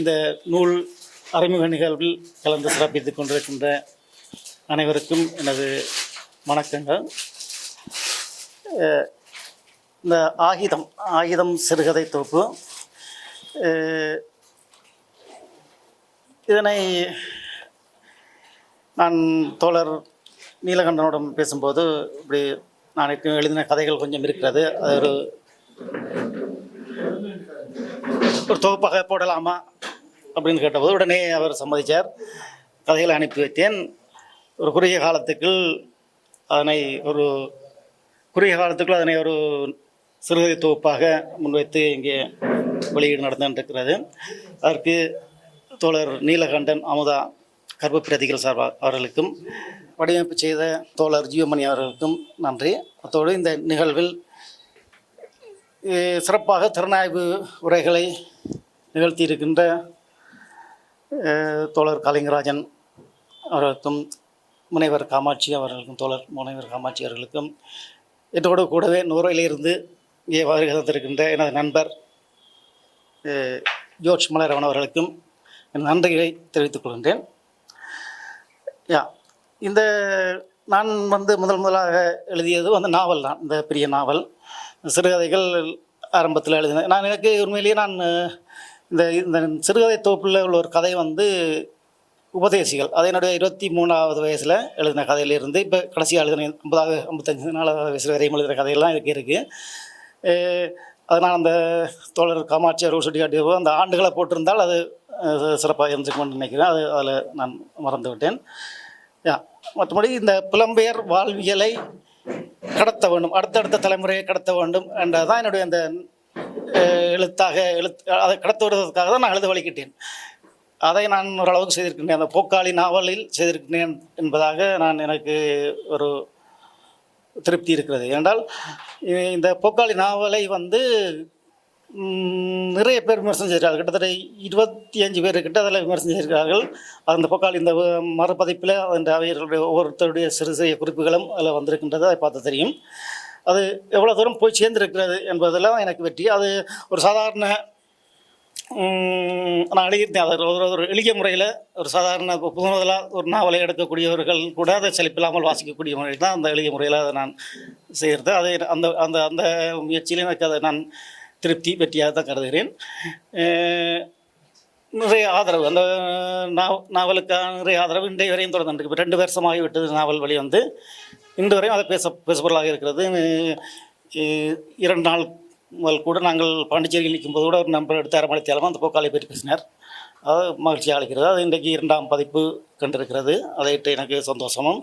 இந்த நூல் அறிமுக நிகழ்வில் கலந்து சிறப்பித்துக் கொண்டிருக்கின்ற அனைவருக்கும் எனது வணக்கங்கள். இந்த ஆயுதம் ஆயுதம் சிறுகதை தொகுப்பு. இதனை நான் தோழர் நீலகண்டனுடன் பேசும்போது இப்படி நான் எழுதின கதைகள் கொஞ்சம் இருக்கிறது. அது ஒரு ஒரு தொகுப்பாக போடலாமா? அப்படின்னு கேட்டபோது உடனே அவர் சம்மதித்தார் கதைகளை அனுப்பி வைத்தேன். ஒரு குறுகிய காலத்துக்குள் அதனை ஒரு குறுகிய காலத்துக்குள் அதனை ஒரு சிறுகதை தொகுப்பாக முன்வைத்து இங்கே வெளியீடு நடந்துகிட்டிருக்கிறது அதற்கு தோழர் நீலகண்டன் அமுதா கர்ப்ப பிரதிகள் சார்பாக அவர்களுக்கும் வடிவமைப்பு செய்த தோழர் ஜீவமணி அவர்களுக்கும் நன்றி. அத்தோடு இந்த நிகழ்வில் சிறப்பாக திறனாய்வு உரைகளை நிகழ்த்தியிருக்கின்ற தோழர் கலிங்கராஜன் அவர்களுக்கும் முனைவர் காமாட்சி அவர்களுக்கும் தோழர் முனைவர் காமாட்சி அவர்களுக்கும் இதோடு கூடவே நூறையிலிருந்து இங்கே வருகை தந்திருக்கின்ற எனது நண்பர் ஜோர்ஜ் மலரவன் அவர்களுக்கும் என் நன்றிகளை தெரிவித்துக் கொள்கின்றேன். யா இந்த நான் வந்து முதல் முதலாக எழுதியது வந்து நாவல் தான் இந்த பெரிய நாவல். சிறுகதைகள் ஆரம்பத்தில் எழுதினேன் நான் எனக்கு உண்மையிலேயே நான் இந்த இந்த சிறுகதை தொகுப்பில் உள்ள ஒரு கதை வந்து உபதேசிகள். அது என்னுடைய இருபத்தி மூணாவது வயசில் எழுதின கதையிலிருந்து இப்போ கடைசியாக எழுதின ஐம்பதாவது ஐம்பத்தஞ்சு நாலாவது வயசில் வரையும் எழுதுகிற கதையெல்லாம் இதுக்கு இருக்குது அதனால் நான் அந்த தோழர் காமாட்சி அவர்கள் சுட்டி காட்டியப்போ அந்த ஆண்டுகளை போட்டிருந்தால் அது சிறப்பாக இருந்துக்கணும்னு நினைக்கிறேன். அது அதில் நான் மறந்து விட்டேன் மற்றபடி இந்த புலம்பெயர் வாழ்வியலை கடத்த வேண்டும் அடுத்தடுத்த தலைமுறையை கடத்த வேண்டும் என்றதான் என்னுடைய அந்த எழுத்தாக எழுத் அதை கடத்து விடுவதற்காக தான் நான் எழுத வலிக்கிட்டேன் அதை நான் ஓரளவுக்கு செய்திருக்கின்றேன். அந்த போக்காளி நாவலில் செய்திருக்கின்றேன் என்பதாக நான் எனக்கு ஒரு திருப்தி இருக்கிறது. ஏனென்றால் இந்த போக்காளி நாவலை வந்து நிறைய பேர் விமர்சனம் செய்கிறார்கள் கிட்டத்தட்ட இருபத்தி அஞ்சு பேர் கிட்ட அதில் விமர்சனம் செய்கிறார்கள் அந்த போக்காளி இந்த மறுபதிப்பில் அந்த அவையர்களுடைய ஒவ்வொருத்தருடைய சிறு சிறிய குறிப்புகளும் அதில் வந்திருக்கின்றது. அதை பார்த்து தெரியும். அது எவ்வளோ தூரம் போய் சேர்ந்திருக்கிறது என்பதெல்லாம் எனக்கு வெற்றி. அது ஒரு சாதாரண நான் எழுதியிருந்தேன். அது ஒரு ஒரு எளிய முறையில் ஒரு சாதாரண இப்போ முதலாக ஒரு நாவலை எடுக்கக்கூடியவர்கள் கூட அதை செழிப்பில்லாமல் வாசிக்கக்கூடிய முறையில் தான் அந்த எளிய முறையில் அதை நான் செய்கிறது அதை அந்த அந்த அந்த முயற்சியில் எனக்கு அதை நான் திருப்தி வெற்றியாக தான் கருதுகிறேன். நிறைய ஆதரவு. அந்த நாவ நாவலுக்கான நிறைய ஆதரவு இன்றைய வரையும் தொடர்ந்து இப்போ ரெண்டு வருஷமாகி விட்டது நாவல் வழி வந்து இன்று வரையும் அதை பேச பேசுபொருளாக இருக்கிறது. இரண்டு நாள் முதல் கூட நாங்கள் பாண்டிச்சேரியில் நிற்கும்போது கூட ஒரு நம்பர் எடுத்து அரமணித்தாலும் அந்த போக்காளி பற்றி பேசினார். அது மகிழ்ச்சியாக அளிக்கிறது. அது இன்றைக்கு இரண்டாம் பதிப்பு கண்டிருக்கிறது. அதை இட்டு எனக்கு சந்தோஷமும்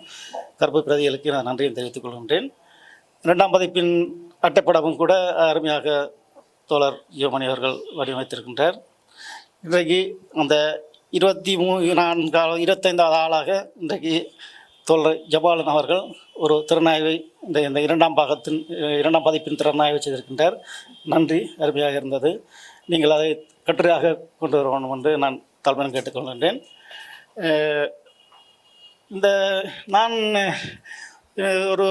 கருப்பு பிரதிகளுக்கு நான் நன்றியும் தெரிவித்துக் கொள்கின்றேன். இரண்டாம் பதிப்பின் அட்டைப்படமும் கூட அருமையாக தோழர் ஜீவமணி அவர்கள் வடிவமைத்திருக்கின்றார். இன்றைக்கு அந்த இருபத்தி மூ நான்காவது இருபத்தைந்தாவது ஆளாக இன்றைக்கு தோழர் ஜபாலன் அவர்கள் ஒரு திறனாய்வை இந்த இந்த இரண்டாம் பாகத்தின் இரண்டாம் பதிப்பின் திறனாய்வை செய்திருக்கின்றார். நன்றி அருமையாக இருந்தது. நீங்கள் அதை கட்டுரையாக கொண்டு வர வேண்டும் என்று நான் தலைமையில் கேட்டுக்கொள்கின்றேன். இந்த நான் ஒரு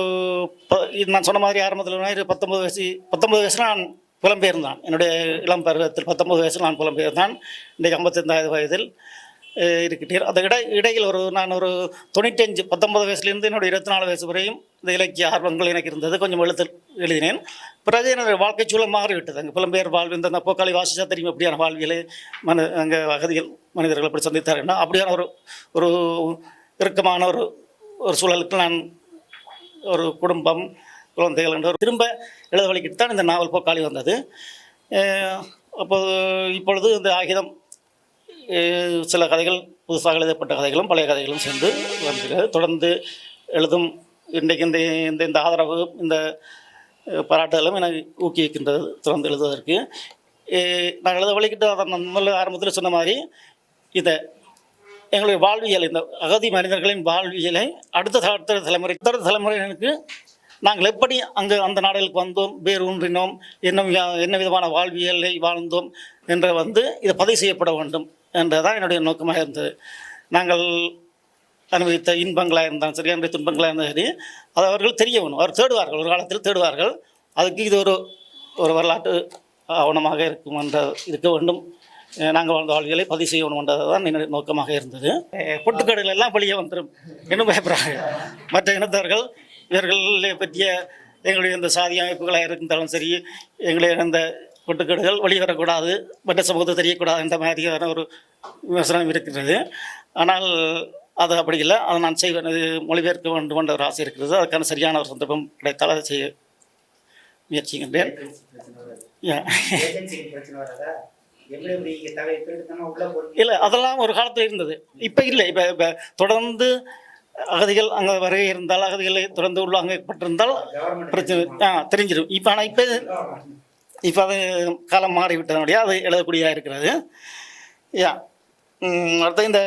ப- நான் சொன்ன மாதிரி ஆரம்பத்தில் பத்தொம்பது வயசு பத்தொம்பது வயசில் நான் புலம்பெயர்ந்தான். என்னுடைய இளம் பருவத்தில் பத்தொம்பது வயசில் நான் புலம்பெயர்ந்தான். இன்றைக்கு ஐம்பத்தைந்தாவது வயதில். அஹ், அந்த இடை இடையில் ஒரு நான் ஒரு தொண்ணூற்றஞ்சு பத்தொன்பது வயசுலேருந்து என்னோடய இருபத்தி நாலு வயசு வரையும் இந்த இலக்கிய ஆர்வங்கள் எனக்கு இருந்தது. கொஞ்சம் எழுத்து எழுதினேன். பிறகு என்னுடைய வாழ்க்கை சூழல் மாறிவிட்டது. அங்கே புலம்பெயர் வாழ்வு இந்த போக்காளி வாசிச்சா தெரியும் அப்படியான வாழ்வியலை மனு அங்கே அகதிகள் மனிதர்கள் எப்படி சந்தித்தாருன்னா அப்படியான ஒரு ஒரு இறுக்கமான ஒரு ஒரு சூழலுக்கு நான் ஒரு குடும்பம் குழந்தைகள் என்ற ஒரு திரும்ப எழுத வழிக்கிட்டு தான் இந்த நாவல் போக்காளி வந்தது. அப்போது இப்பொழுது இந்த ஆகிதம் சில கதைகள் புதுசாக எழுதப்பட்ட கதைகளும் பழைய கதைகளும் சேர்ந்து வருகிறது தொடர்ந்து எழுதும் இன்றைக்கு இந்த இந்த இந்த ஆதரவு இந்த பாராட்டுகளும் பாராட்டுதலும் எனக்கு ஊக்குவிக்கின்றது தொடர்ந்து எழுதுவதற்கு. நான் எழுத வழிகிட்ட அதை முதல்ல ஆரம்பத்தில் சொன்ன மாதிரி இதை எங்களுடைய வாழ்வியல் இந்த அகதி மனிதர்களின் வாழ்வியலை அடுத்த அடுத்த தலைமுறை அடுத்த தலைமுறையினருக்கு நாங்கள் எப்படி அங்கே அந்த நாடுகளுக்கு வந்தோம் வேறு ஊன்றினோம் என்ன என்ன விதமான வாழ்வியலை வாழ்ந்தோம் என்ற வந்து இதை பதிவு செய்யப்பட வேண்டும். என்றதான் என்னுடைய நோக்கமாக இருந்தது. நாங்கள் அனுபவித்த இன்பங்களாக இருந்தாலும் சரி அன்றைய துன்பங்களாக இருந்தாலும் சரி அது அவர்கள் தெரிய வேணும். அவர் தேடுவார்கள் ஒரு காலத்தில் தேடுவார்கள். அதுக்கு இது ஒரு ஒரு வரலாற்று ஆவணமாக இருக்கும் என்ற இருக்க வேண்டும். நாங்கள் வாழ்ந்த வாழ்வியலை பதிவு செய்யணுன்றது தான் என்னுடைய நோக்கமாக இருந்தது. அஹ், பொட்டுக்கடைகள் எல்லாம் வெளியே வந்துடும் இன்னும் பயப்படுறாங்க மற்ற இனத்தவர்கள் இவர்களை பற்றிய எங்களுடைய இந்த சாதி அமைப்புகளாக இருந்தாலும் சரி எங்களுடைய இந்த பொட்டுக்கேடுகள் வெளிவரக்கூடாது மற்ற சமூகத்தை தெரியக்கூடாது என்ற மாதிரியான ஒரு விமர்சனம் இருக்கிறது ஆனால் அது அப்படி இல்லை. அதை நான் செய்வேன் இது மொழிபெயர்க்க வேண்டும் என்ற ஒரு ஆசை இருக்கிறது. அதுக்கான சரியான ஒரு சந்தர்ப்பம் கிடைத்தால் அதை செய்ய முயற்சிக்கின்றேன். உள்ள இல்லை அதெல்லாம் ஒரு காலத்தில் இருந்தது. இப்போ இல்லை. இப்போ இப்போ தொடர்ந்து அகதிகள் அங்கே வருகை இருந்தால் அகதிகளை தொடர்ந்து உள்ளாங்கப்பட்டிருந்தால் கவர்மெண்ட் பிரச்சனை ஆ தெரிஞ்சிடும். இப்போ ஆனால் இப்போ இப்போ அது காலம் மாறிவிட்டதனுடைய அது எழுதக்கூடிய இருக்கிறது. யா ம், அடுத்து இந்த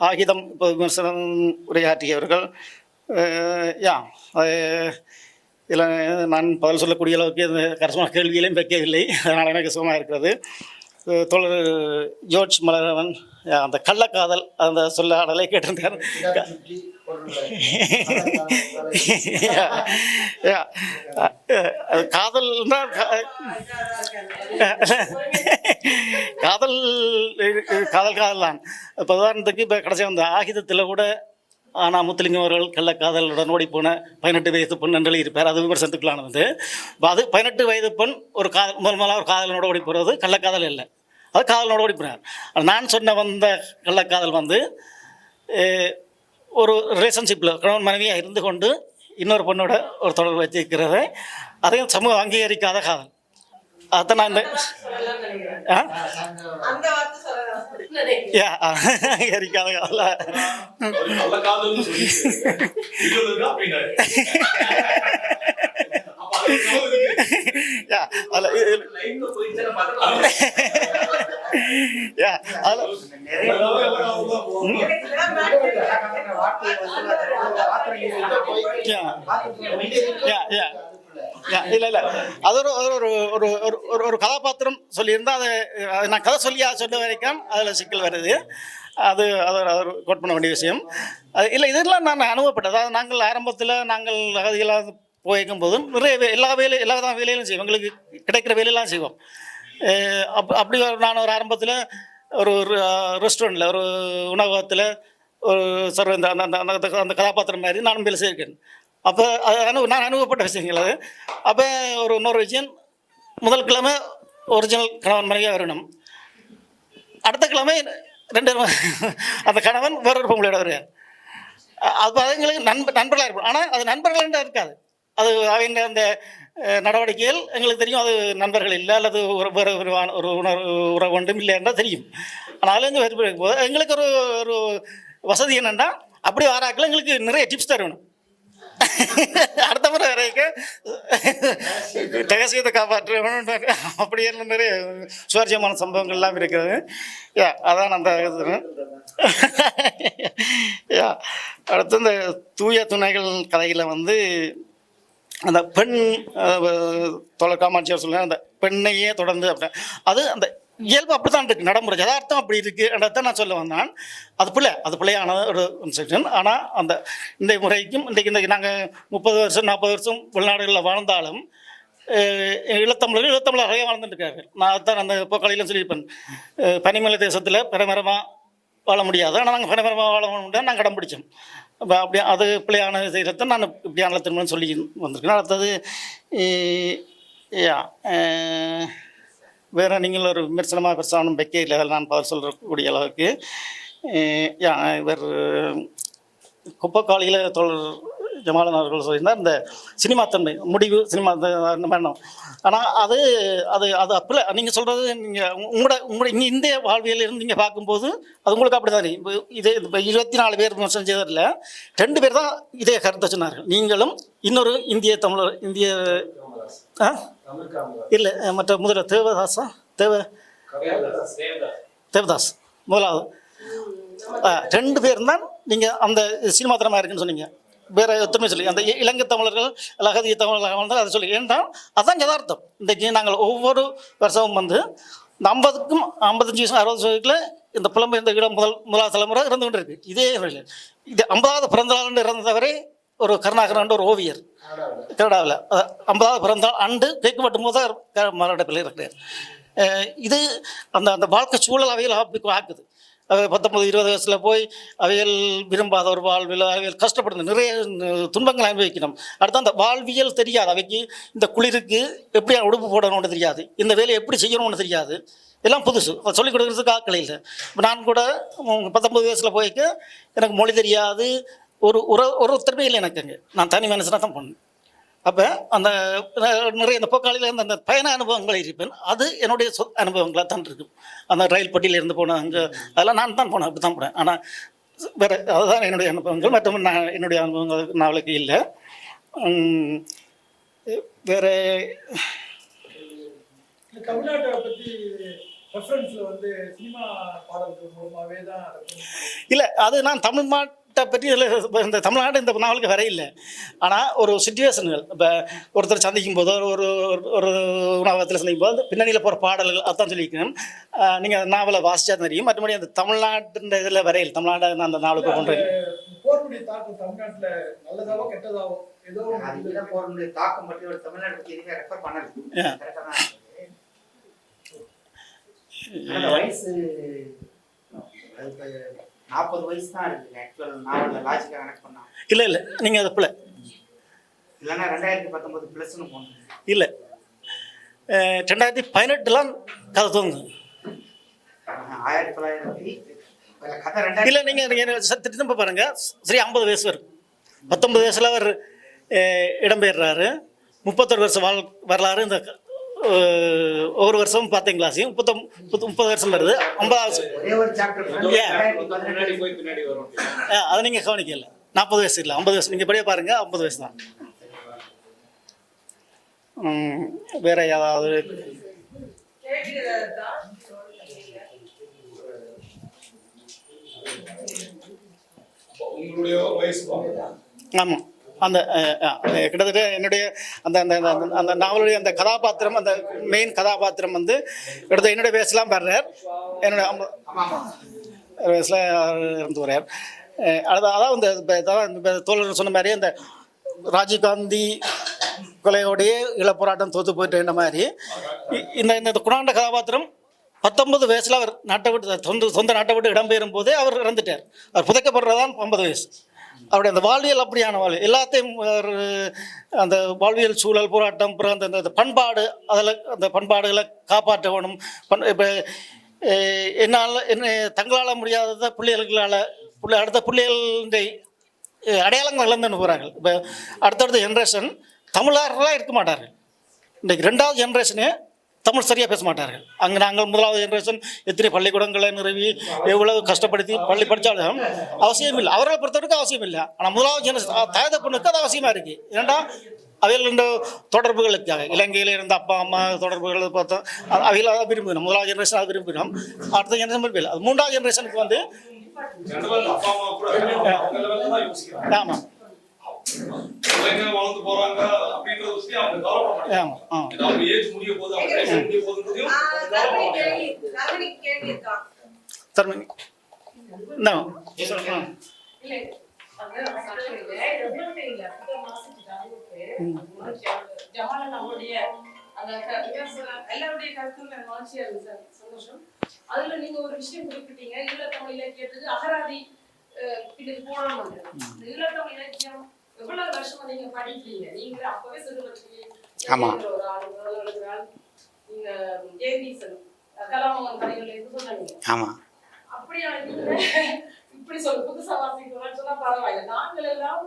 ஆகிதம் இப்போ விமர்சனம் உரையாற்றியவர்கள் யா அது இதில் நான் பதில் சொல்லக்கூடிய அளவுக்கு இந்த கரசமான கேள்வியிலையும் வைக்கவில்லை. அதனால் எனக்கு சுகமாக இருக்கிறது. அஹ், தோழர் ஜோர்ஜ் மலரவன் யா, அந்த கள்ளக்காதல் அந்த சொல்லாடலை கேட்டிருந்தார். காதல்னா கா- காதல் காதல் காதல் தான் இப்போ உதாரணத்துக்கு இப்போ கடைசி அந்த ஆகிதத்தில் கூட ஆனால் முத்துலிங்கம் அவர்கள் கள்ளக்காதலுடன் ஓடி போன பதினெட்டு வயது பெண் என்று இருப்பார். அது விமர்சனத்துக்குள்ளானது இப்போ அது பதினெட்டு வயது பெண் ஒரு காதல் முதல் முதலாக ஒரு காதலனோட ஓடி போகிறது கள்ளக்காதல் இல்லை. அது காதலனோட ஓடி போனார் நான் சொன்ன வந்த கள்ளக்காதல் வந்து ஒரு ரிலேஷன்ஷிப்பில் கணவன் மனைவியாக இருந்து கொண்டு இன்னொரு பொண்ணோட ஒரு தொடர்பு வச்சிருக்கிறத அதையும் சமூகம் அங்கீகரிக்காத காதல். அதான் நான் இந்த அங்கீகரிக்காத காதல? அதில் யா யா யா யா இல்லை இல்லை அது ஒரு ஒரு ஒரு ஒரு ஒரு ஒரு கதாபாத்திரம் சொல்லியிருந்தால் அதை நான் கதை சொல்லியா சொல்ல வரைக்கும் அதில் சிக்கல் வருது அது அது ஒரு- அது கோட் பண்ண வேண்டிய விஷயம் அது இல்லை இதெல்லாம் நான் அனுபவப்பட்டது அதாவது நாங்கள் ஆரம்பத்தில் நாங்கள் அகதிகளாக போயிருக்கும் போதும் நிறைய வே- எல்லா வேலை எல்லா விதமான வேலையிலும் செய்வோம் எங்களுக்கு கிடைக்கிற வேலையெல்லாம் செய்வோம் அப் அப்படி ஒரு நான் ஒரு ஆரம்பத்தில் ஒரு ரெஸ்டாரண்ட்டில் ஒரு உணவகத்தில் ஒரு சர்வ இந்த அந்த அந்த அந்த கதாபாத்திரம் மாதிரி நானும் வேலை செய்திருக்கேன் அப்போ அது அனு நான் அனுபவப்பட்ட விஷயங்கள் அது. அப்போ ஒரு இன்னொரு விஷயம் முதல் கிழமை ஒரிஜினல் கணவன் மனைவியாக வரணும் அடுத்த கிழமை ரெண்டு அந்த கணவன் வேறொரு பொங்கலோட வருவார். அப்போ அது எங்களுக்கு நண்ப நண்பர்களாக இருக்கும் ஆனால் அது நண்பர்கள் இருக்காது. அது அவங்க அந்த நடவடிக்கைகள் எங்களுக்கு தெரியும். அது நண்பர்கள் இல்லை அல்லது ஒரு வேறு ஒரு உணர்வு உறவு ஒன்றும் இல்லை என்றால் தெரியும். ஆனால் இங்கே வேறு போது எங்களுக்கு ஒரு ஒரு வசதி என்னென்னா அப்படி வாராக்கள் எங்களுக்கு நிறைய டிப்ஸ் தரணும் அடுத்த முறை வரைக்கும் ரகசியத்தை காப்பாற்ற அப்படி எல்லாம் நிறைய சுவாரஸ்யமான சம்பவங்கள்லாம் இருக்கிறது. யா அதான் அந்த யா அடுத்து இந்த தூய துணைகள் கதையில் வந்து அந்த பெண் தொலை காமாட்சியார் சொல்லுங்க அந்த பெண்ணையே தொடர்ந்து அப்படின் அது அந்த இயல்பு அப்படி தான் இருக்குது நடைமுறை யதார்த்தம் அப்படி இருக்குன்றத நான் சொல்ல வந்தேன். அது பிள்ளை அது பிள்ளையான ஒரு செக்ஷன் ஆனால் அந்த இந்த முறைக்கும் இன்றைக்கு இன்றைக்கு நாங்கள் முப்பது வருஷம் நாற்பது வருஷம் வெளிநாடுகளில் வாழ்ந்தாலும் அஹ், இளத்தமிழர் ஈழத்தமிழராக வாழ்ந்துட்டுருக்காரு நான் அதுதான் அந்த போக்காளியிலும் சொல்லியிருப்பேன். பனிமலை தேசத்தில் பிரமரமாக வாழ முடியாது. ஆனால் நாங்கள் பரமரமாக வாழ முடியாது நாங்கள் கடம் பிடிச்சோம். இப்போ அப்படி அது பிள்ளையான செய்கிறத நான் இப்படியான திருமணம் சொல்லி வந்திருக்கேன். அடுத்தது யா வேற நீங்கள் ஒரு விமர்சனமாக பெருசானும் வைக்க இல்லை நான் பதில் சொல்லக்கூடிய அளவுக்கு யா இவர் குப்பக்காளியில் தொடர் ஜமாலன் அவர்கள் சொல்லியிருந்தார் இந்த சினிமா தன்மை முடிவு சினிமா அந்த ஆனால் அது அது அது அப்படி நீங்கள் சொல்கிறது நீங்கள் உங்களோட உங்களோட இங்கே இந்திய வாழ்வியல் இருந்து நீங்கள் பார்க்கும்போது அது உங்களுக்கு அப்படி தான் இப்போ இதே இப்போ இருபத்தி நாலு பேர் விமர்சனம் செய்ததில் ரெண்டு பேர் தான் இதே கருத்தை சொன்னார்கள். நீங்களும் இன்னொரு இந்திய தமிழர் இந்திய ஆ? இல்லை மற்ற முதல்ல தேவதாஸா தேவ தேவதாஸ். முதலாவது. ரெண்டு பேரும் தான் நீங்கள் அந்த சினிமா திறமா இருக்குன்னு சொன்னீங்க. வேற எத்தனை சொல்லி அந்த இலங்கை தமிழர்கள் அகதிய தமிழர்கள் அதை சொல்லி ஏன்னா அதான் யதார்த்தம். இன்றைக்கி நாங்கள் ஒவ்வொரு வருஷமும் வந்து இந்த ஐம்பதுக்கும் ஐம்பத்தஞ்சு வருஷம் அறுபது வருஷத்துக்குள்ள இந்த புலம்பெயர்ந்த இடம் முதல் முதலாவது தலைமுறை இறந்து கொண்டு இருக்கு இதே வழியில். இது ஐம்பதாவது பிறந்த நாள் இறந்தவரே ஒரு கருணாகரன் ஒரு ஓவியர். கனடாவில் ஐம்பதாவது பிறந்த அண்டு கேட்கு மட்டும் போது தான் மரணப்பிள்ளை இருக்கிறார். இது அந்த அந்த வாழ்க்கை சூழல் அவைகள் அப்படி ஆக்குது. அவை பத்தொம்பது இருபது வயசில் போய் அவையில் விரும்பாத ஒரு வாழ்வில் அவையில் கஷ்டப்படுது. நிறைய துன்பங்களை அனுபவிக்கணும். அடுத்து அந்த வாழ்வியல் தெரியாது. அவைக்கு இந்த குளிருக்கு எப்படி உடுப்பு போடணும்னு தெரியாது. இந்த வேலையை எப்படி செய்யணும்னு தெரியாது. எல்லாம் புதுசு. அதை சொல்லிக் கொடுக்குறதுக்கு ஆட்கள் இல்லை. இப்போ நான் கூட பத்தொம்பது வயசில் போய்க்க எனக்கு மொழி தெரியாது. ஒரு ஒரு ஒரு திறமை இல்லை எனக்கு அங்கே நான் தனி மனுஷனாக தான் பண்ணேன் அப்போ அந்த நிறைய இந்த போக்காளியில் இருந்த அந்த பயண அனுபவங்கள் இருப்பேன். அது என்னுடைய சொ அனுபவங்களாக தான் இருக்கும். அந்த ரயில் பட்டியில் இருந்து போனேன் அங்கே அதெல்லாம் நான் தான் போனேன். அப்படி தான் போனேன். ஆனால் வேறு அதுதான் என்னுடைய அனுபவங்கள். மற்ற நான் என்னுடைய அனுபவங்கள் நாவலுக்கு இல்லை. வேறு இல்லை அது நான் தமிழ் நாட்டை பற்றி இதில் இந்த தமிழ்நாடு இந்த நாவலுக்கு வர இல்லை. ஆனால் ஒரு சுச்சுவேஷன்கள் இப்போ ஒருத்தர் சந்திக்கும் போதோ ஒரு ஒரு- ஒரு உணவகத்தில் சந்திக்கும் போது பின்னணியில் போகிற பாடல்கள் அதான் சொல்லியிருக்கேன் நீங்கள் நாவலை வாசிச்சா தெரியும். மற்றபடி அந்த தமிழ்நாட்டு இதில் வரையில் தமிழ்நாடு நான் அந்த நாவலுக்கு கொண்டு தமிழ்நாட்டுல நாற்பது வயசு தான் இருக்குது ஆக்சுவல் நாவலில் லாஜிக்காக கனெக்ட் பண்ணா. இல்லை இல்லை. நீங்கள் அதை பிள்ளை இல்லைன்னா ரெண்டாயிரத்தி பத்தொன்பது ப்ளஸ்னு போகணும் இல்லை. ரெண்டாயிரத்தி பதினெட்டுலாம் கதை தோங்குது ஆயிரத்தி தொள்ளாயிரத்தி இல்ல, நீங்கள் திரும்ப பாருங்கள் சரி ஐம்பது வயசு வரும். பத்தொன்பது வயசில் அவர் இடம்பெயர்றாரு. முப்பத்தொரு வருஷம் வாழ் வரலாறு இந்த அஹ், ஒவ்வொரு வருஷமும் பார்த்தேன் கிளாஸையும் முப்பத்தொம் முப்பத்து முப்பது வருஷம் வருது. ஐம்பதாவது ஒரே ஒரு அதை நீங்கள் கவனிக்கல. நாற்பது வயசு இல்லை ஐம்பது வயசு. நீங்கள் படியே பாருங்கள் ஐம்பது வயசு தான். வேற ஏதாவது ஆமாம் அந்த கிட்டத்தட்ட என்னுடைய அந்த அந்த அந்த- நாவலுடைய அந்த கதாபாத்திரம் அந்த மெயின் கதாபாத்திரம் வந்து கிட்டத்தட்ட என்னுடைய வயசுலாம் வர்றார் என்னுடைய வயசில் இருந்து வர்றார். அதான் அதான் இந்த இந்த தோழர் சொன்ன மாதிரி அந்த ராஜீவ்காந்தி கொலையோடைய இளப்போராட்டம் தோத்து போயிட்டு மாதிரி இந்த இந்த குணாண்ட கதாபாத்திரம் பத்தொன்பது வயசில் அவர் நாட்டை விட்டு சொந்த சொந்த நாட்டை விட்டு இடம்பெயரும் போதே அவர் இறந்துட்டார். அவர் புதைக்கப்படுறதான் ஐம்பது வயசு. அவருடைய அந்த வாழ்வியல் அப்படியான வாழ்வியல். எல்லாத்தையும் அந்த வாழ்வியல் சூழல் போராட்டம் அப்புறம் அந்த அந்த பண்பாடு அதில் அந்த பண்பாடுகளை காப்பாற்ற வேணும் பண் இப்போ என்னால் என்ன தங்களால் முடியாததை பிள்ளைகளால் பிள்ளை அடுத்த பிள்ளைகளுடைய அடையாளங்கள் இழந்துன்னு போகிறார்கள் இப்போ அடுத்தடுத்த ஜென்ரேஷன் தமிழர்களாக இருக்க மாட்டார்கள். இன்றைக்கு ரெண்டாவது ஜென்ரேஷனே தமிழ் சரியாக பேச மாட்டார்கள். அங்கே நாங்கள் முதலாவது ஜென்ரேஷன் எத்தனை பள்ளிக்கூடங்களை நிறுவி எவ்வளவு கஷ்டப்படுத்தி பள்ளி படித்தாலும் அவசியம் இல்லை அவர்களை பொறுத்தவரைக்கும் அவசியம் இல்லை ஆனால் முதலாவது ஜென்ரேஷன் தாய் தப்புனுக்கு அது அவசியமாக இருக்குது ஏன்டா அவைகள் இந்த தொடர்புகளுக்காக இலங்கையில் இருந்த அப்பா அம்மா தொடர்புகளை பார்த்தோம் அவைகள் அதை விரும்பினோம் முதலாவது ஜென்ரேஷன் அதை விரும்பினோம் அடுத்த ஜென்ரேஷன் விரும்பல அது மூன்றாவது ஜென்ரேஷனுக்கு வந்து ஆமாம் பிள்ளைங்க வளர்ந்து போறாங்க அப்படின்றத பத்தி அவங்க கவலைப்பட அவங்க ஏஜ் முடிய போது அவங்க லைஃப் முடிய க- விமர்சனம் எல்லாருடைய கருத்தும் மகிழ்ச்சியா இருக்கு சார் சந்தோஷம். அதுல நீங்க ஒரு விஷயம் குறிப்பிட்டீங்க ஈழத்தமிழ் இலக்கியத்துக்கு அகராதி போடணும் ஈழத்தமிழ் இலக்கியம் எவ்வளவு வருஷமா நீங்க படிக்கிறீங்க நீங்க அப்பவே சிறுவற்றிலே ஆமா. நீங்க ஜெயதீசன் கலாமங்கன் கதைகள் எது சொன்னீங்க அப்படியா நீங்க இப்படி சொல்ல புதுசா வாசிக்கிறோம்னு சொன்னா பரவாயில்ல. நாங்கள் எல்லாம்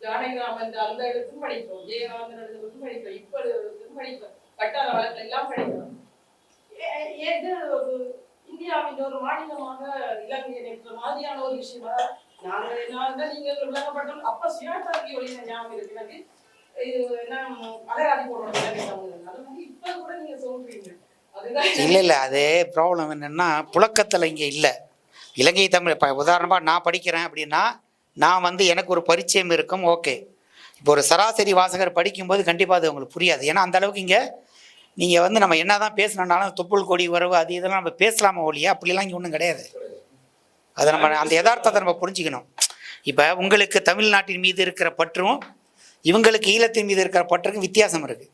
ஜானகிராமன் அந்த எழுத்தும் படிக்கிறோம் ஜெயகாந்தன் எழுதுறதும் படிக்கிறோம் இப்ப எழுதுறதும் படிக்கிறோம் கட்டார வழக்கில் எல்லாம் படிக்கிறோம் இந்தியாவின் ஒரு மாநிலமாக இலங்கை மாதிரியான ஒரு விஷயமா நாங்கள் நான் விளக்கப்பட்டோம் சுயாட்சி ஞாபகம் இருக்கு. எனக்கு இது அகராதி போடுறோம். அது வந்து கூட சொல்றீங்க. இல்லை இல்லை. அது ப்ராப்ளம் என்னென்னா புழக்கத்தில் இங்கே இல்லை. இலங்கை தமிழ் இப்போ உதாரணமாக நான் படிக்கிறேன் அப்படின்னா நான் வந்து எனக்கு ஒரு பரிச்சயம் இருக்கும். ஓகே. இப்போ ஒரு சராசரி வாசகர் படிக்கும்போது கண்டிப்பாக அது உங்களுக்கு புரியாது. ஏன்னா அந்த அளவுக்கு இங்கே நீங்கள் வந்து நம்ம என்ன தான் தொப்புள் கொடி உறவு அது இதெல்லாம் நம்ம பேசலாமா ஒழியா? அப்படிலாம் இங்கே ஒன்றும் கிடையாது. அதை நம்ம அந்த யதார்த்தத்தை நம்ம புரிஞ்சுக்கணும். இப்போ உங்களுக்கு தமிழ்நாட்டின் மீது இருக்கிற பற்றும் இவங்களுக்கு ஈழத்தின் மீது இருக்கிற பற்றுக்கும் வித்தியாசம் இருக்குது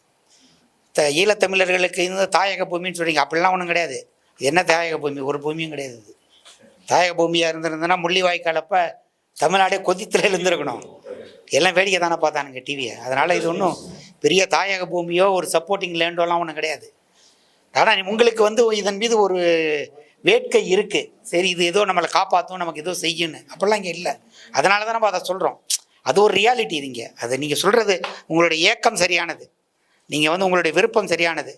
த ஈழத்தமிழர்களுக்கு இந்த தாயக பூமின்னு சொல்கிறீங்க அப்படிலாம் ஒன்றும் கிடையாது. என்ன தாயக பூமி? ஒரு பூமியும் கிடையாது இது. தாயக பூமியாக இருந்திருந்ததுன்னா முள்ளிவாய்க்காலப்போ தமிழ்நாடே கொதித்துல இருந்திருக்கணும் எல்லாம் வேடிக்கை தானே பார்த்தானுங்க டிவியை அதனால் இது ஒன்றும் பெரிய தாயக பூமியோ ஒரு சப்போர்ட்டிங் லேண்டோலாம் ஒன்றும் கிடையாது. ஆனால் உங்களுக்கு வந்து இதன் மீது ஒரு வேட்கை இருக்குது சரி இது ஏதோ நம்மளை காப்பாற்றும் நமக்கு ஏதோ செய்யும்னு. அப்படிலாம் இங்கே இல்லை. அதனால தான் நம்ம அதை சொல்கிறோம் அது ஒரு ரியாலிட்டி இங்கே. அது நீங்கள் சொல்கிறது உங்களுடைய ஏக்கம் சரியானது. நீங்கள் வந்து உங்களுடைய விருப்பம் சரியானது.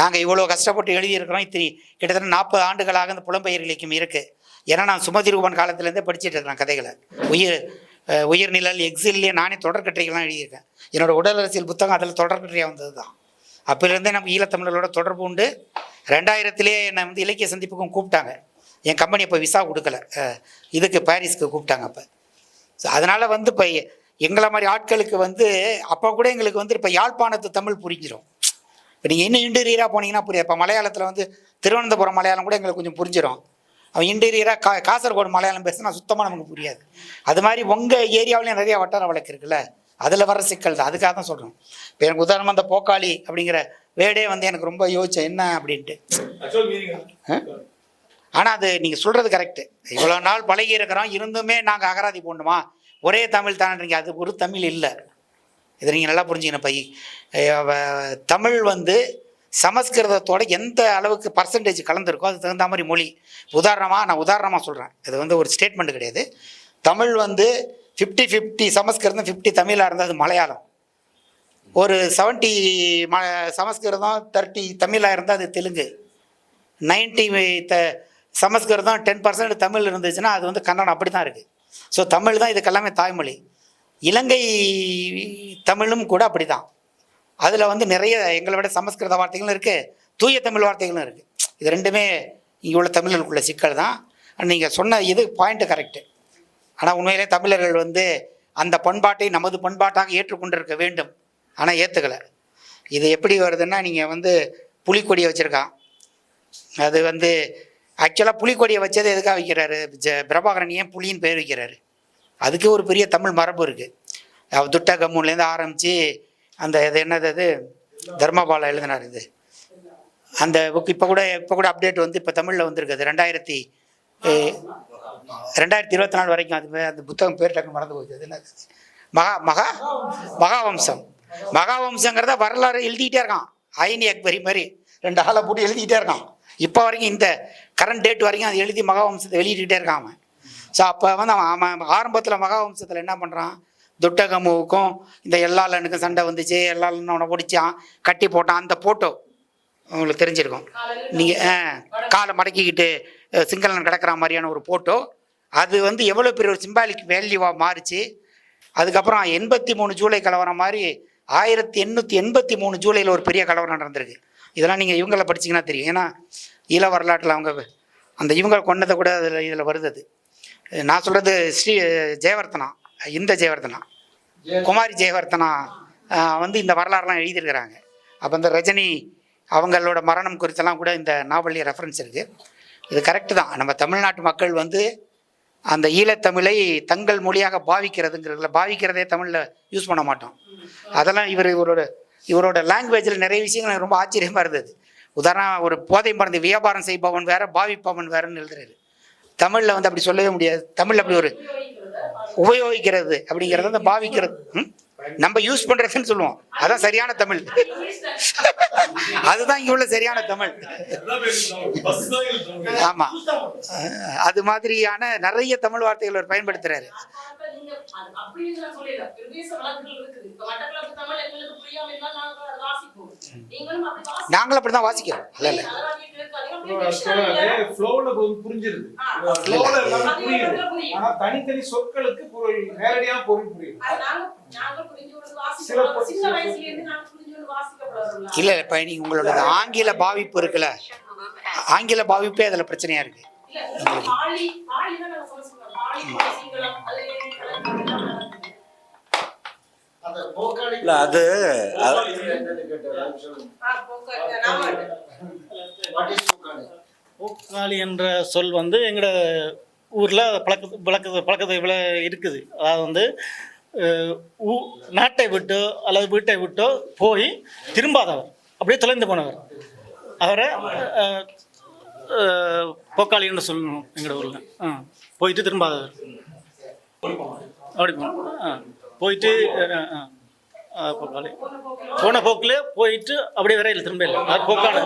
நாங்கள் இவ்வளோ கஷ்டப்பட்டு எழுதியிருக்கிறோம். இத்தனை கிட்டத்தட்ட நாற்பது ஆண்டுகளாக இந்த புலம்பெயர் இலக்கியம் இருக்குது ஏன்னா நான் சுமதி ரூபன் காலத்துலேருந்தே படிச்சுட்டு இருக்கிறேன் கதைகளை. உயிர் உயிர்நிழல் எக்ஸில்லே நானே தொடர்கட்டைகள்லாம் எழுதியிருக்கேன். என்னோட உடல் அரசியல் புத்தகம் அதில் தொடர்கட்டையாக வந்தது தான் அப்போலேருந்தே நம்ம ஈழத்தமிழர்களோட தொடர்பு உண்டு. ரெண்டாயிரத்துலேயே என்னை வந்து இலக்கிய சந்திப்புக்கும் கூப்பிட்டாங்க. என் கம்பெனி இப்போ விசா கொடுக்கல. இதுக்கு பாரிஸ்க்கு கூப்பிட்டாங்க அப்போ. ஸோ அதனால் வந்து இப்போ எங்களை மாதிரி ஆட்களுக்கு வந்து அப்போ கூட எங்களுக்கு வந்து இப்போ யாழ்ப்பாணத்து தமிழ் புரிஞ்சிடும் இப்போ நீங்கள் இன்னும் இன்டீரியராக போனீங்கன்னா புரியாது. இப்போ மலையாளத்தில் வந்து திருவனந்தபுரம் மலையாளம் கூட எங்களுக்கு கொஞ்சம் புரிஞ்சிடும் அவன் இன்டீரியராக கா காசர்கோடு மலையாளம் பேசுனா சுத்தமாக நமக்கு புரியாது. அது மாதிரி உங்கள் ஏரியாவிலையும் நிறைய வட்டார வழக்கு இருக்குல்ல. அதில் வர சிக்கல் தான். அதுக்காக தான் சொல்கிறோம் இப்போ எனக்கு உதாரணமாக அந்த போக்காளி அப்படிங்கிற வேடே வந்து எனக்கு ரொம்ப யோசிச்சேன். என்ன அப்படின்ட்டு. ஆனால் அது நீங்கள் சொல்கிறது கரெக்டு இவ்வளோ நாள் பழகி இருக்கிறோம். இருந்துமே நாங்கள் அகராதி போடணுமா? ஒரே தமிழ் தானன்றீங்க. அது ஒரு தமிழ் இல்லை. இதை நீங்கள் நல்லா புரிஞ்சுக்கணும் வ- தமிழ் வந்து சமஸ்கிருதத்தோட எந்த அளவுக்கு பர்சன்டேஜ் கலந்துருக்கோ அதுக்கு தகுந்த மாதிரி மொழி. உதாரணமாக நான் உதாரணமாக சொல்கிறேன் இது வந்து ஒரு ஸ்டேட்மெண்ட் கிடையாது. தமிழ் வந்து ஃபிஃப்டி ஃபிஃப்டி சமஸ்கிருதம் ஃபிஃப்டி தமிழாக இருந்தால் அது மலையாளம். ஒரு செவன்ட்டி ம சமஸ்கிருதம் தேர்ட்டி தமிழாக இருந்தால் அது தெலுங்கு. நைன்டி த சமஸ்கிருதம் டென் பர்சன்ட் தமிழ் இருந்துச்சுன்னா அது வந்து கன்னடம் அப்படி தான் இருக்குது ஸோ தமிழ் தான் இதுக்கெல்லாமே தாய்மொழி. இலங்கை தமிழும் கூட அப்படி தான் அதில் வந்து நிறைய எங்களை விட சமஸ்கிருத வார்த்தைகளும் இருக்குது தூய தமிழ் வார்த்தைகளும் இருக்குது இது ரெண்டுமே இங்கே உள்ள தமிழர்களுக்குள்ள சிக்கல் தான் நீங்கள் சொன்ன இது பாயிண்ட்டு கரெக்டு ஆனால் உண்மையிலே தமிழர்கள் வந்து அந்த பண்பாட்டை நமது பண்பாட்டாக ஏற்றுக்கொண்டிருக்க வேண்டும். ஆனால் ஏற்றுக்கலை இது எப்படி வருதுன்னா நீங்கள் வந்து புலிக்கொடியை வச்சுருக்கான். அது வந்து ஆக்சுவலாக புலிக்கொடியை வச்சது எதுக்காக வைக்கிறாரு? ஜ பிரபாகரன் ஏன் புலின்னு பேர் வைக்கிறாரு? அதுக்கு ஒரு பெரிய தமிழ் மரபு இருக்குது துட்ட கம்முன்லேருந்து ஆரம்பித்து அந்த இது என்னது அது? தர்மபாலா எழுதினார் இது. அந்த புக் இப்போ கூட இப்போ கூட அப்டேட் வந்து இப்போ தமிழில் வந்திருக்குது. ரெண்டாயிரத்தி ரெண்டாயிரத்தி இருபத்தி நாலு வரைக்கும் அது அந்த புத்தகம் பேர் டக்கு மறந்து போச்சு. அது என்ன? மகா மகா மகாவம்சம். மகாவம்சங்கிறத வரலாறு எழுதிக்கிட்டே இருக்கான். ஐனி அக்பரி மாதிரி ரெண்டு ஆளை போட்டு எழுதிக்கிட்டே இருக்கான். இப்போ வரைக்கும் இந்த கரண்ட் டேட் வரைக்கும் அது எழுதி மகாவம்சத்தை வெளியிட்டுக்கிட்டே இருக்கான் அவன். ஸோ அப்போ வந்து அவன் அவன் ஆரம்பத்தில் மகாவம்சத்தில் என்ன பண்ணுறான் துட்டகமுவுக்கும் இந்த எல்லாளனுக்கும் சண்டை வந்துச்சு. எல்லாளனும் அவனை பிடிச்சான் கட்டி போட்டான். அந்த போட்டோ உங்களுக்கு தெரிஞ்சிருக்கும். நீங்கள் காலை மடக்கிக்கிட்டு சிங்களன் கிடக்கிற மாதிரியான ஒரு போட்டோ அது வந்து எவ்வளோ பெரிய ஒரு சிம்பாலிக் வேல்யூவாக மாறிச்சு? அதுக்கப்புறம் எண்பத்தி மூணு ஜூலை கலவரம் மாதிரி ஆயிரத்தி எண்ணூற்றி எண்பத்தி மூணு ஜூலையில் ஒரு பெரிய கலவரம் நடந்திருக்கு. இதெல்லாம் நீங்கள் இவங்கள படிச்சீங்கன்னா தெரியும். ஏன்னா ஈழ வரலாற்றில் அவங்க அந்த இவங்க கொண்டதை கூட அதில் இதில் வருது அது. நான் சொல்கிறது ஸ்ரீ ஜெயவர்த்தனா இந்த ஜெயவர்த்தனா. குமாரி ஜெயவர்த்தனா வந்து இந்த வரலாறுலாம் எழுதியிருக்கிறாங்க. அப்போ இந்த ரஜினி அவங்களோட மரணம் குறித்தெல்லாம் கூட இந்த நாவலில் ரெஃபரன்ஸ் இருக்குது இது கரெக்டு தான். நம்ம தமிழ்நாட்டு மக்கள் வந்து அந்த ஈழத்தமிழை தங்கள் மொழியாக பாவிக்கிறதுங்கிறதுல பாவிக்கிறதே தமிழில் யூஸ் பண்ண மாட்டோம். அதெல்லாம் இவர் இவரோட இவரோட லாங்குவேஜில் நிறைய விஷயங்கள் எனக்கு ரொம்ப ஆச்சரியமாக இருந்தது. உதாரணம் ஒரு போதை மருந்து வியாபாரம் செய்பவன் வேற பாவிப்பவன் வேறன்னு எழுதுறாரு. தமிழில் வந்து அப்படி சொல்லவே முடியாது. தமிழில் அப்படி ஒரு உபயோகிக்கிறது அப்படிங்கிறது அந்த பாவிக்கிறது. ம்? நம்ம யூஸ் பண்றதுன்னு சொல்லுவோம். அதான் சரியான தமிழ். அதுதான் இங்க உள்ள சரியான தமிழ். ஆமா. அது மாதிரியான நிறைய தமிழ் வார்த்தைகள் அவர் பயன்படுத்துறாரு. நாங்களும் அப்படிதான் வாசிக்கிறோம். இல்ல இல்ல. புரிஞ்சிருது தனித்தனி சொற்களுக்கு நேரடியாக பொருள் புரியும். இல்லை இப்போ நீங்க உங்களோட ஆங்கில பாவிப்பு இருக்குல்ல? ஆங்கில பாவிப்பே அதில் இல்ல, நடக்குது. இல்ல. அது போக்காளி என்ற சொல் வந்து எங்களோட ஊரில் பழக்க பழக்க பழக்கத்தை விட இருக்குது. அதாவது வந்து நாட்டை விட்டோ அல்லது வீட்டை விட்டோ போய் திரும்பாதவர். அப்படியே தொலைந்து போனவர். அவரை போக்காளின்னு சொல்லணும் எங்களோட ஊரில். ஆ போயிட்டு திரும்பாதவர். அப்படி போனோம் ஆ போயிட்டு போக்காளி. போன போக்கில் போயிட்டு அப்படியே வரையில் திரும்ப இல்லை. அது போக்காளி